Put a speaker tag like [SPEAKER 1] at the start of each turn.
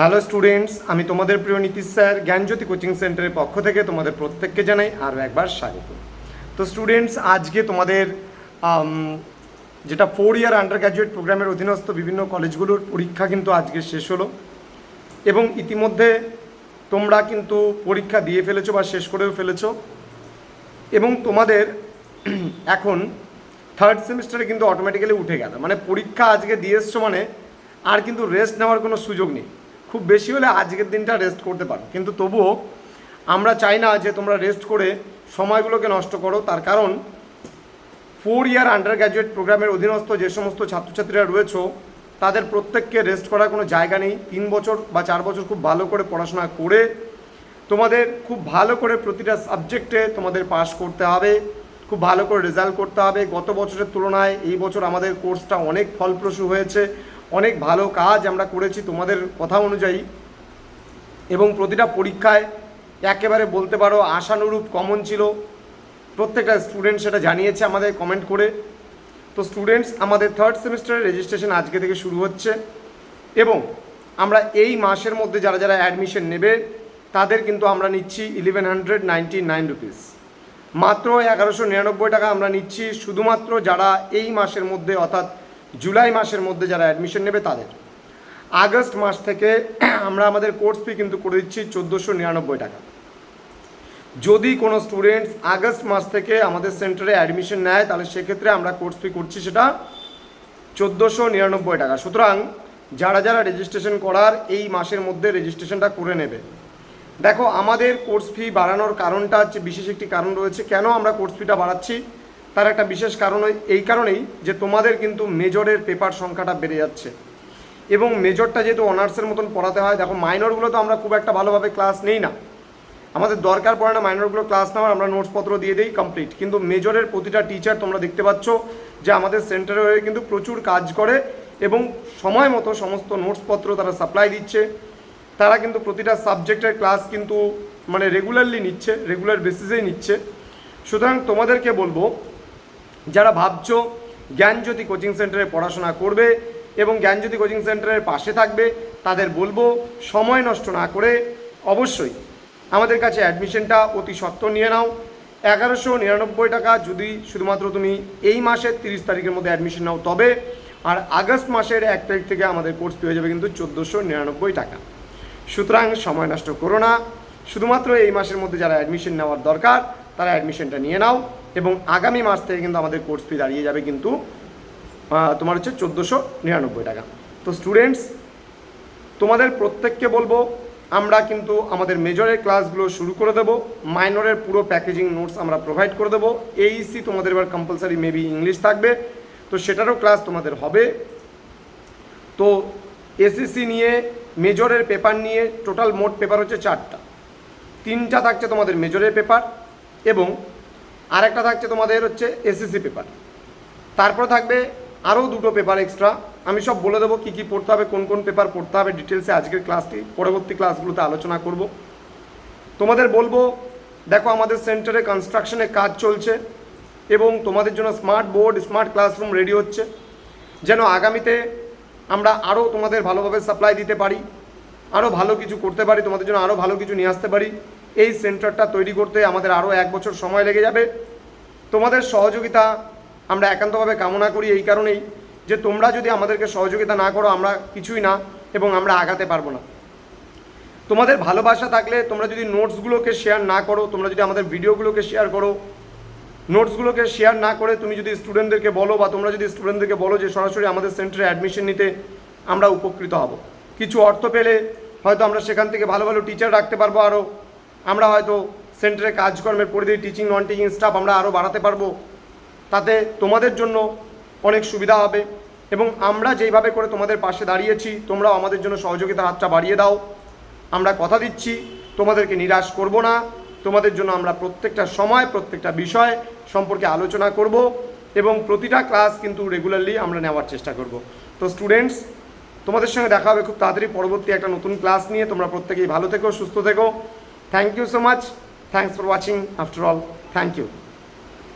[SPEAKER 1] Hello students আমি তোমাদের প্রিয় নীতিশ স্যার জ্ঞানজ্যোতি কোচিং সেন্টারের পক্ষ থেকে তোমাদের প্রত্যেককে জানাই আরও একবার স্বাগত তো স্টুডেন্টস আজকে তোমাদের যেটা ফোর ইয়ার আন্ডার গ্র্যাজুয়েট প্রোগ্রামের অধীনস্থ বিভিন্ন কলেজগুলোর পরীক্ষা কিন্তু আজকে শেষ হলো এবং ইতিমধ্যে তোমরা কিন্তু পরীক্ষা দিয়ে ফেলেছো বা শেষ করেও ফেলেছো এবং তোমাদের এখন থার্ড সেমিস্টারে কিন্তু অটোমেটিক্যালি উঠে গেল মানে পরীক্ষা আজকে দিয়ে এসছো মানে আর কিন্তু রেস্ট নেওয়ার কোনো সুযোগ নেই খুব বেশি হলে আজকের দিনটা রেস্ট করতে পারো কিন্তু তবুও আমরা চাই না যে তোমরা রেস্ট করে সময়গুলোকে নষ্ট করো তার কারণ ফোর ইয়ার আন্ডার গ্র্যাজুয়েট প্রোগ্রামের অধীনস্থ যে সমস্ত ছাত্রছাত্রীরা রয়েছে তাদের প্রত্যেককে রেস্ট করার কোনো জায়গা নেই তিন বছর বা চার বছর খুব ভালো করে পড়াশোনা করে তোমাদের খুব ভালো করে প্রতিটা সাবজেক্টে তোমাদের পাশ করতে হবে খুব ভালো করে রেজাল্ট করতে হবে গত বছরের তুলনায় এই বছর আমাদের কোর্সটা অনেক ফলপ্রসূ হয়েছে অনেক ভালো কাজ আমরা করেছি তোমাদের কথা অনুযায়ী এবং প্রতিটা পরীক্ষায় একেবারে বলতে পারো আশানুরূপ কমন ছিল প্রত্যেকটা স্টুডেন্ট সেটা জানিয়েছে আমাদের কমেন্ট করে তো স্টুডেন্টস আমাদের থার্ড সেমিস্টারের রেজিস্ট্রেশন আজকে থেকে শুরু হচ্ছে এবং আমরা এই মাসের মধ্যে যারা যারা অ্যাডমিশন নেবে তাদের কিন্তু আমরা নিচ্ছি eleven hundred ninety nine rupees মাত্র এগারোশো নিরানব্বই টাকা আমরা নিচ্ছি শুধুমাত্র যারা এই মাসের মধ্যে অর্থাৎ জুলাই মাসের মধ্যে যারা অ্যাডমিশন নেবে তাদের আগস্ট মাস থেকে আমরা আমাদের কোর্স ফি কিন্তু করে দিচ্ছি চোদ্দোশো নিরানব্বই টাকা যদি কোনো স্টুডেন্টস আগস্ট মাস থেকে আমাদের সেন্টারে অ্যাডমিশন নেয় তাহলে সেক্ষেত্রে আমরা কোর্স ফি করছি সেটা চোদ্দোশো নিরানব্বই টাকা সুতরাং যারা যারা রেজিস্ট্রেশন করার এই মাসের মধ্যে রেজিস্ট্রেশনটা করে নেবে দেখো আমাদের কোর্স ফি বাড়ানোর কারণটা হচ্ছে বিশেষ একটি কারণ রয়েছে কেন আমরা কোর্স ফিটা বাড়াচ্ছি তার একটা বিশেষ কারণ এই কারণেই যে তোমাদের কিন্তু মেজরের পেপার সংখ্যাটা বেড়ে যাচ্ছে এবং মেজরটা যেহেতু অনার্সের মতন পড়াতে হয় দেখো মাইনরগুলো তো আমরা খুব একটা ভালোভাবে ক্লাস নেই না আমাদের দরকার পড়ে না মাইনরগুলো ক্লাস নেওয়ার আমরা নোটসপত্র দিয়ে দিই কমপ্লিট কিন্তু মেজরের প্রতিটা টিচার তোমরা দেখতে পাচ্ছ যে আমাদের সেন্টারে হয়ে কিন্তু প্রচুর কাজ করে এবং সময় মতো সমস্ত নোটসপত্র তারা সাপ্লাই দিচ্ছে তারা কিন্তু প্রতিটা সাবজেক্টের ক্লাস কিন্তু মানে রেগুলারলি নিচ্ছে রেগুলার বেসিসেই নিচ্ছে সুতরাং তোমাদেরকে বলবো যারা ভাবছো জ্ঞানজ্যোতি কোচিং সেন্টারে পড়াশোনা করবে এবং জ্ঞানজ্যোতি কোচিং সেন্টারের পাশে থাকবে তাদের বলবো সময় নষ্ট না করে অবশ্যই আমাদের কাছে অ্যাডমিশনটা অতি সত্ত্ব নিয়ে নাও এগারোশো নিরানব্বই টাকা যদি শুধুমাত্র তুমি এই মাসের তিরিশ তারিখের মধ্যে অ্যাডমিশন নাও তবে আর আগস্ট মাসের এক তারিখ থেকে আমাদের কোর্স হয়ে যাবে কিন্তু চোদ্দোশো নিরানব্বই টাকা সুতরাং সময় নষ্ট করো না শুধুমাত্র এই মাসের মধ্যে যারা অ্যাডমিশন নেওয়ার দরকার তারা অ্যাডমিশনটা নিয়ে নাও এবং আগামী মাস থেকে কিন্তু আমাদের কোর্স ফি দাঁড়িয়ে যাবে কিন্তু তোমার হচ্ছে চোদ্দোশো নিরানব্বই টাকা তো স্টুডেন্টস তোমাদের প্রত্যেককে বলবো আমরা কিন্তু আমাদের মেজরের ক্লাসগুলো শুরু করে দেবো মাইনরের পুরো প্যাকেজিং নোটস আমরা প্রোভাইড করে দেবো এইসি e তোমাদের এবার কম্পালসারি মেবি ইংলিশ থাকবে তো সেটারও ক্লাস তোমাদের হবে তো এসএসসি e নিয়ে মেজরের পেপার নিয়ে টোটাল মোট পেপার হচ্ছে চারটা তিনটা থাকছে তোমাদের মেজরের পেপার এবং আর একটা থাকছে তোমাদের হচ্ছে এসএসসি পেপার তারপর থাকবে আরও দুটো পেপার এক্সট্রা আমি সব বলে দেবো কী কী পড়তে হবে কোন কোন পেপার পড়তে হবে ডিটেলসে আজকের ক্লাসটি পরবর্তী ক্লাসগুলোতে আলোচনা করব তোমাদের বলবো দেখো আমাদের সেন্টারে কনস্ট্রাকশনের কাজ চলছে এবং তোমাদের জন্য smart board smart classroom ready হচ্ছে যেন আগামীতে আমরা আরও তোমাদের ভালোভাবে সাপ্লাই দিতে পারি আরও ভালো কিছু করতে পারি তোমাদের জন্য আরও ভালো কিছু নিয়ে আসতে পারি এই সেন্টারটা তৈরি করতে আমাদের আরও এক বছর সময় লেগে যাবে তোমাদের সহযোগিতা আমরা একান্তভাবে কামনা করি এই কারণেই যে তোমরা যদি আমাদেরকে সহযোগিতা না করো আমরা কিছুই না এবং আমরা আগাতে পারবো না তোমাদের ভালোবাসা থাকলে তোমরা যদি নোটসগুলোকে শেয়ার না করো তোমরা যদি আমাদের ভিডিওগুলোকে শেয়ার করো নোটসগুলোকে শেয়ার না করে তুমি যদি স্টুডেন্টদেরকে বলো বা তোমরা যদি স্টুডেন্টদেরকে বলো যে সরাসরি আমাদের সেন্টারে অ্যাডমিশন নিতে আমরা উপকৃত হব কিছু অর্থ পেলে হয়তো আমরা সেখান থেকে ভালো ভালো টিচার রাখতে পারবো আরও আমরা হয়তো সেন্টারে কাজকর্মের পরিধি টিচিং নন টিচিং স্টাফ আমরা আরও বাড়াতে পারবো তাতে তোমাদের জন্য অনেক সুবিধা হবে এবং আমরা যেইভাবে করে তোমাদের পাশে দাঁড়িয়েছি তোমরাও আমাদের জন্য সহযোগিতার হাতটা বাড়িয়ে দাও আমরা কথা দিচ্ছি তোমাদেরকে নিরাশ করব না তোমাদের জন্য আমরা প্রত্যেকটা সময় প্রত্যেকটা বিষয় সম্পর্কে আলোচনা করব এবং প্রতিটা ক্লাস কিন্তু রেগুলারলি আমরা নেওয়ার চেষ্টা করব তো স্টুডেন্টস তোমাদের সঙ্গে দেখা হবে খুব তাড়াতাড়ি পরবর্তী একটা নতুন ক্লাস নিয়ে তোমরা প্রত্যেকেই ভালো থেকো সুস্থ থেকো Thank you so much. Thanks for watching. After all, thank you.